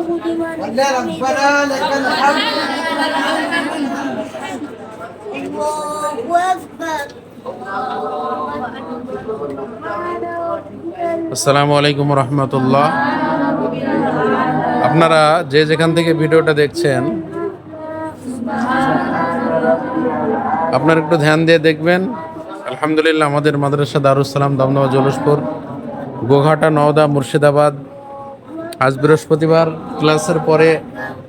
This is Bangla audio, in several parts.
لمن ربنا لك الحمد الله أكبر আসসালামু আলাইকুম রহমতুল্লাহ আপনারা যে যেখান থেকে ভিডিওটা দেখছেন আপনারা একটু ধ্যান দিয়ে দেখবেন আলহামদুলিল্লাহ আমাদের মাদ্রাসা দারুসালাম দমদমা জলসপুর গোঘাটা নওদা মুর্শিদাবাদ আজ বৃহস্পতিবার ক্লাসের পরে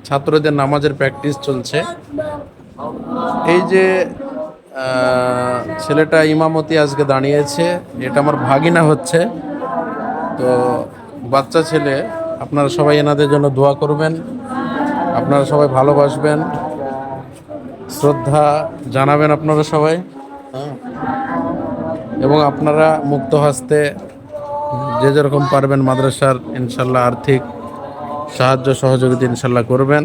ছাত্রদের নামাজের প্র্যাকটিস চলছে। এই যে ছেলেটা ইমামতি আজকে দাঁড়িয়েছে, এটা আমার ভাগিনা হচ্ছে। তো বাচ্চা ছেলে, আপনারা সবাই এনাদের জন্য দোয়া করবেন, আপনারা সবাই ভালোবাসবেন। শ্রদ্ধা জানাবেন আপনারা সবাই। এবং আপনারা মুক্ত হস্তে যে যেরকম পারবেন মাদ্রাসার ইনশাল্লাহ আর্থিক সাহায্য সহযোগিতা ইনশাল্লাহ করবেন।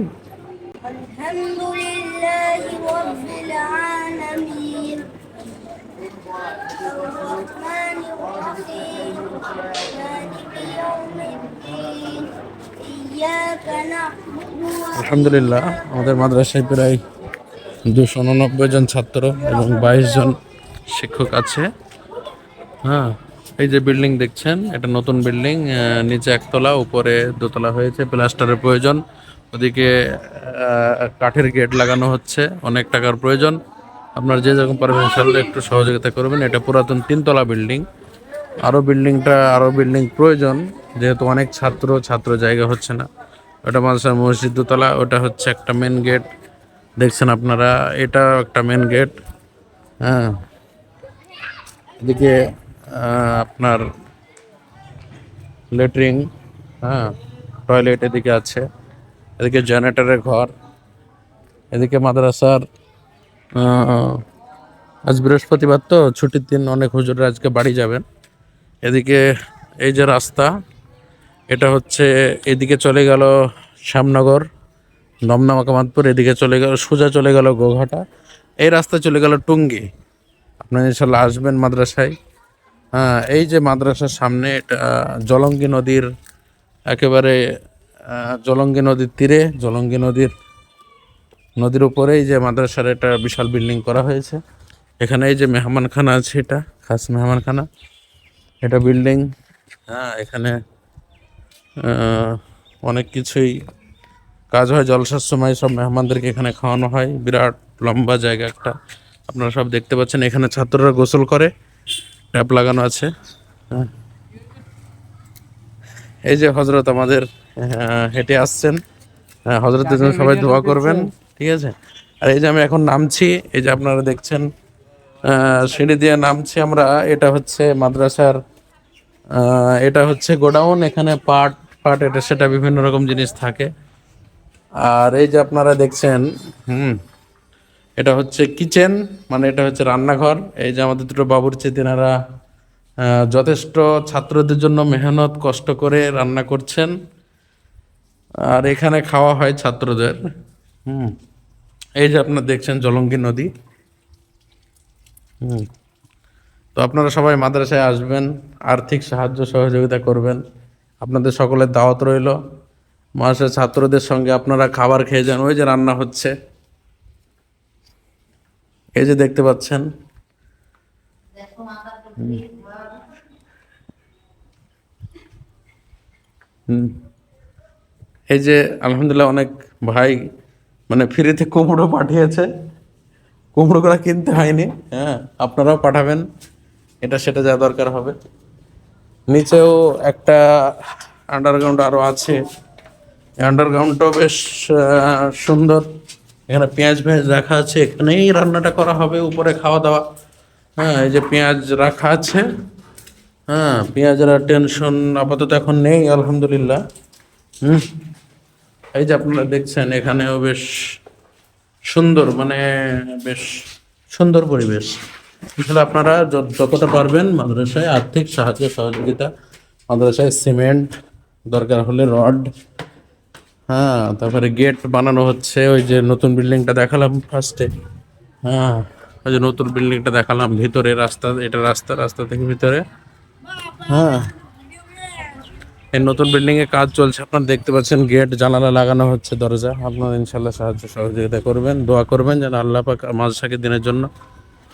আলহামদুলিল্লাহ আমাদের মাদ্রাসায় প্রায় দুশো জন ছাত্র এবং বাইশ জন শিক্ষক আছে। হ্যাঁ এই যে বিল্ডিং দেখছেন, এটা নতুন বিল্ডিং নিচে একতলা, উপরে দোতলা হয়েছে, প্লাস্টারের প্রয়োজন। ওদিকে কাঠের গেট লাগানো হচ্ছে, অনেক টাকার প্রয়োজন। আপনার যে যেরকম পারবেন একটু সহযোগিতা করবেন। এটা পুরাতন তিনতলা বিল্ডিং। আরও বিল্ডিংটা আরও বিল্ডিং প্রয়োজন, যেহেতু অনেক ছাত্র ছাত্র জায়গা হচ্ছে না। ওটা মাদ্রাসার মসজিদ দোতলা, ওটা হচ্ছে একটা মেন গেট দেখছেন আপনারা এটা একটা মেন গেট হ্যাঁ। এদিকে আপনার লেট্রিন হ্যাঁ টয়লেট এদিকে আছে, এদিকে জেনারেটরের ঘর, এদিকে মাদ্রাসার আজ বৃহস্পতিবার তো, ছুটির দিন অনেক হুজুররা আজকে বাড়ি যাবেন। এদিকে এই যে রাস্তা, এটা হচ্ছে এদিকে চলে গেল শ্যামনগর, দমদমা কামাতপুর এদিকে চলে গেল, সোজা চলে গেল গোঘাটা, এই রাস্তা চলে গেল টুঙ্গি। আপনারা ইনশাল্লাহ আসবেন মাদ্রাসায়। এই যে মাদ্রাসার সামনে, এটা, জলঙ্গি নদীর একেবারে জলঙ্গি নদীর তীরে, জলঙ্গি নদীর নদীর উপরে এই যে মাদ্রাসার একটা বিশাল বিল্ডিং করা হয়েছে। এখানে এই যে মেহমানখানা আছে এটা, খাস মেহমানখানা। এটা বিল্ডিং হ্যাঁ এখানে অনেক কিছুই কাজ হয়। জলসার সময় সব মেহমানদেরকে এখানে খাওয়ানো হয়। বিরাট লম্বা জায়গা একটা, আপনারা সব দেখতে পাচ্ছেন। এখানে ছাত্ররা গোসল করে। ট্যাপ লাগানো আছে। হ্যাঁ। এই যে হজরত আমাদের হেঁটে আসছেন। হ্যাঁ, হজরতের জন্য সবাই দোয়া করবেন ঠিক আছে? আর এই যে আমি এখন নামছি এই যে আপনারা দেখছেন সিঁড়ি দিয়ে নামছি আমরা এটা হচ্ছে মাদ্রাসার এটা হচ্ছে গোডাউন এখানে পাট পাট এটা সেটা বিভিন্ন রকম জিনিস থাকে। আর এই যে আপনারা দেখছেন হুম এটা হচ্ছে কিচেন মানে এটা হচ্ছে রান্নাঘর। এই যে আমাদের দুটো বাবুর্চি তেনারা যথেষ্ট ছাত্রদের জন্য মেহনত, কষ্ট করে রান্না করছেন। আর এখানে খাওয়া হয় ছাত্রদের। হুম। এই যে আপনারা দেখছেন জলঙ্গি নদী। হুম। তো আপনারা সবাই মাদ্রাসায় আসবেন, আর্থিক সাহায্য সহযোগিতা করবেন। আপনাদের সকলের দাওয়াত রইল। মাসের ছাত্রদের সঙ্গে আপনারা খাবার খেয়ে যান, ওই যে রান্না হচ্ছে। এই যে দেখতে পাচ্ছেন। এই যে আলহামদুলিল্লাহ অনেক ভাই মানে ফ্রিতে কুমড়ো পাঠিয়েছে। কুমড়ো কুমড়োগুলো কিনতে হয়নি হ্যাঁ আপনারাও পাঠাবেন। এটা সেটা যা দরকার হবে। নিচেও একটা আন্ডারগ্রাউন্ড আরও আছে। আন্ডারগ্রাউন্ডটাও বেশ সুন্দর। এখানে পেঁয়াজ ভেঁয়াজ রাখা আছে, এখানেই রান্নাটা করা হবে, উপরে খাওয়া দাওয়া। হ্যাঁ এই যে পেঁয়াজ রাখা আছে হ্যাঁ পেঁয়াজের আর টেনশন আপাতত এখন নেই, আলহামদুলিল্লাহ। হুম, এই যে আপনারা দেখছেন, এখানেও বেশ সুন্দর মানে বেশ সুন্দর পরিবেশ। আসলে আপনারা যত- যতটা পারবেন মাদ্রাসায় আর্থিক সাহায্য, সহযোগিতা, মাদ্রাসায় সিমেন্ট দরকার হলে রড হ্যাঁ তারপরে গেট বানানো হচ্ছে, ওই যে নতুন বিল্ডিংটা দেখালাম ফার্স্টে হ্যাঁ ওই যে নতুন বিল্ডিংটা দেখালাম, ভিতরে রাস্তা, এটা রাস্তা রাস্তা থেকে ভিতরে। হ্যাঁ এই নতুন বিল্ডিং এ কাজ চলছে, আপনারা দেখতে পাচ্ছেন গেট জানালা লাগানো হচ্ছে, দরজা। আপনারা ইনশাল্লাহ সাহায্য সহযোগিতা করবেন, দোয়া করবেন যেন আল্লাহ পাক মাঝশাকের দিনের জন্য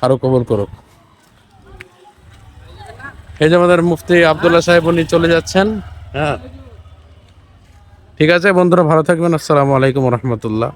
আরও কবল করুক। এই যে আমাদের মুফতি আবদুল্লাহ সাহেব, উনি চলে যাচ্ছেন। হ্যাঁ। ঠিক আছে বন্ধুরা ভালো থাকবেন। আসসালামু আলাইকুম রহমতুল্লাহ।